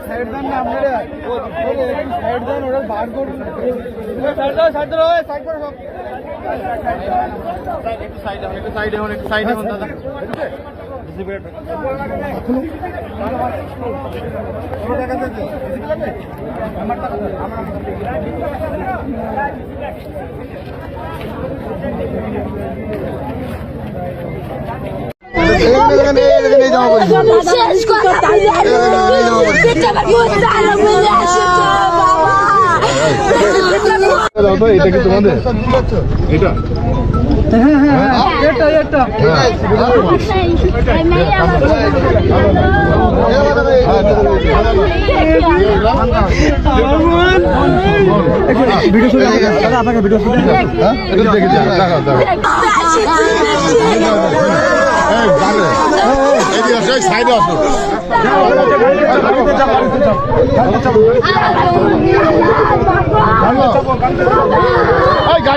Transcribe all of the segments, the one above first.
Side দেন না আপনারা side দেন ওরা বার করুন সাইড দাও সাইড দাও সাইড করো সব একটু সাইডে একটু একটু সাইডে হন, দাদা। শেষ কথা। আলো মেলে এটা কি তোমাদের? এটা? এটা এটা ভিডিও শুরু দাদা আপনাকে ভিডিও শুরু হ্যাঁ। এটা দেখে দেখাও দেখাও সাইডে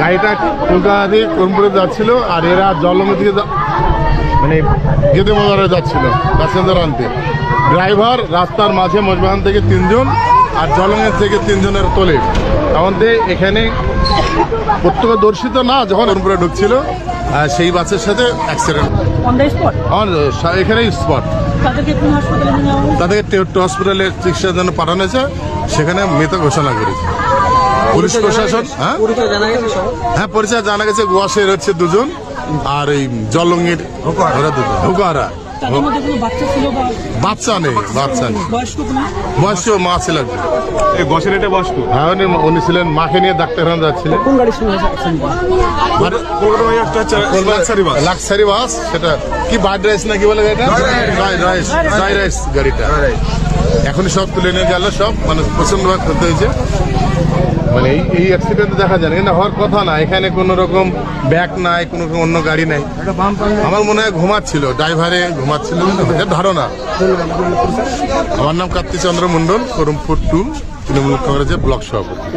গাড়িটা কলকাতা দিয়ে কর্মপুরে যাচ্ছিল আর এরা থেকে যা- মানে গেদে বাজারে যাচ্ছিল প্যাসেঞ্জার আনতে। ড্রাইভার রাস্তার মাঝে মজবাহান থেকে তিনজন আর জলঙ্গের থেকে তিনজনের তোলে। আমাদের এখানে প্রত্যক্ষদর্শী তো না যখন কর্মপুরে ঢুকছিল সেই বাসের সাথে অ্যাক্সিডেন্ট আমার এখানেই স্পট তাদেরকে হসপিটালে চিকিৎসার জন্য পাঠানো হয়েছে সেখানে মৃত ঘোষণা করেছে। পুলিশ প্রশাসন হ্যাঁ? হ্যাঁ পরিচয় জানা গেছে গোয়াশের হচ্ছে দুজন আর এই জলঙ্গির মধ্যে বাচ্চা ছিল বা বাচ্চা নেই বাচ্চা নেই। বয়স্ক মা ছিল এই বসের এটা বস হ্যাঁ উনি উনি ছিলেন মাকে নিয়ে ডাক্তারখানা যাচ্ছিলেন। হচ্ছে লাক্সারি বাস। লাক্সারি বাস সেটা কি বার্ড রাইস না কি বলে এটা রাইস রাইস গাড়িটা। এখনই সব তুলে নিয়ে গেল সব। মানে প্রচণ্ড ভাগ করতে হয়েছে। মানে এই এই অ্যাক্সিডেন্ট দেখা যায় না হওয়ার কথা না এখানে কোনো রকম ব্যাগ নাই কোনো রকম অন্য গাড়ি নাই। আমার মনে হয় ঘুমাচ্ছিল ড্রাইভারে ঘুমাচ্ছিল এটা ধারণা। আমার নাম কার্তিক চন্দ্র মন্ডল করমপুর টু তৃণমূল কংগ্রেসের ব্লক সভাপতি।